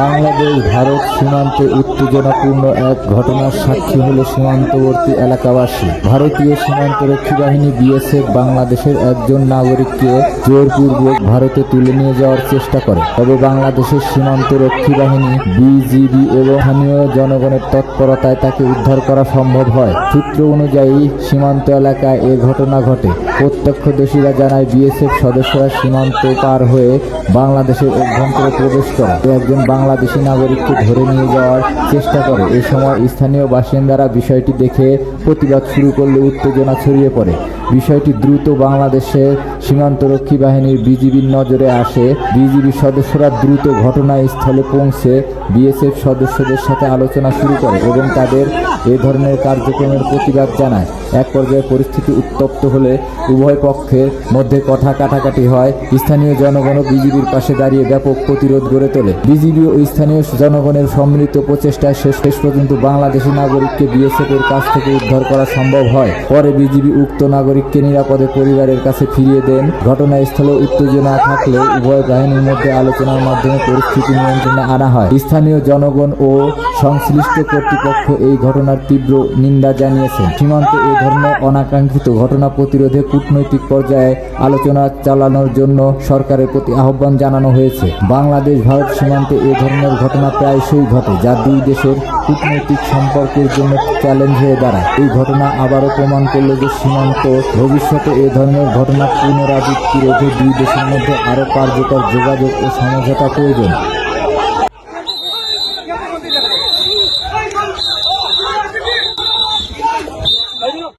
বাংলাদেশ, ভারত সীমান্তে উত্তেজনাপূর্ণ এক ঘটনার সাক্ষী হল সীমান্তবর্তী এলাকাবাসী। ভারতীয় সীমান্তরক্ষী বাহিনী বিএসএফ বাংলাদেশের একজন নাগরিককে জোরপূর্বক ভারতে তুলে নিয়ে যাওয়ার চেষ্টা করে। তবে বাংলাদেশের সীমান্তরক্ষী বাহিনী, বিজিবি এবং স্থানীয় জনগণের তৎপরতায় তাকে উদ্ধার করা সম্ভব হয়। সূত্র অনুযায়ী, সীমান্ত এলাকায় এ ঘটনা ঘটে। প্রত্যক্ষদর্শীরা জানায়, বিএসএফ সদস্যরা সীমান্ত পার হয়ে বাংলাদেশের অভ্যন্তরে প্রবেশ করে। একজন বাংলাদেশি নাগরিককে ধরে নিয়ে যাওয়ার চেষ্টা করে। এ সময় স্থানীয় বাসিন্দারা বিষয়টি দেখে প্রতিবাদ শুরু করলে উত্তেজনা ছড়িয়ে পড়ে। বিষয়টি দ্রুত বাংলাদেশের সীমান্তরক্ষী বাহিনীর বিজিবির নজরে আসে। বিজিবির সদস্যরা দ্রুত ঘটনাস্থলে পৌঁছে বিএসএফ সদস্যদের সাথে আলোচনা শুরু করে এবং তাদের এ ধরনের কার্যক্রমের প্রতিবাদ জানায়। এক পর্যায়ে পরিস্থিতি উত্তপ্ত হলে উভয় পক্ষের মধ্যে কথা কাটাকাটি হয়। স্থানীয় জনগণ বিজিবির পাশে দাঁড়িয়ে ব্যাপক প্রতিরোধ গড়ে তোলে। বিজিবি ও স্থানীয় জনগণের সম্মিলিত প্রচেষ্টায় শেষ শেষ পর্যন্ত বাংলাদেশি নাগরিককে বিএসএফ এর কাছ থেকে উদ্ধার করা সম্ভব হয়। পরে বিজিবি উক্ত নাগরিককে নিরাপদে পরিবারের কাছে ফিরিয়ে দেন। ঘটনাস্থলে উত্তেজনা থাকলে উভয় বাহিনীর মধ্যে আলোচনার মাধ্যমে পরিস্থিতি নিয়ন্ত্রণে আনা হয়। স্থানীয় জনগণ ও সংশ্লিষ্ট কর্তৃপক্ষ এই ঘটনার তীব্র নিন্দা জানিয়েছেন। সীমান্তে এ ধরনের অনাকাঙ্ক্ষিত ঘটনা প্রতিরোধে কূটনৈতিক পর্যায়ে আলোচনা চালানোর জন্য সরকারের প্রতি আহ্বান জানানো হয়েছে। বাংলাদেশ ভারত সীমান্তে এ ধরনের ঘটনা প্রায়শই ঘটে, যা দুই দেশের কূটনৈতিক সম্পর্কের জন্য চ্যালেঞ্জ হয়ে দাঁড়ায়। এই ঘটনা আবারও প্রমাণ করল যে সীমান্ত ভবিষ্যতে এ ধরনের ঘটনা পুনরাবৃত্তি রোধে দুই দেশের মধ্যে আরও কার্যকর যোগাযোগ ও সমঝোতা প্রয়োজন।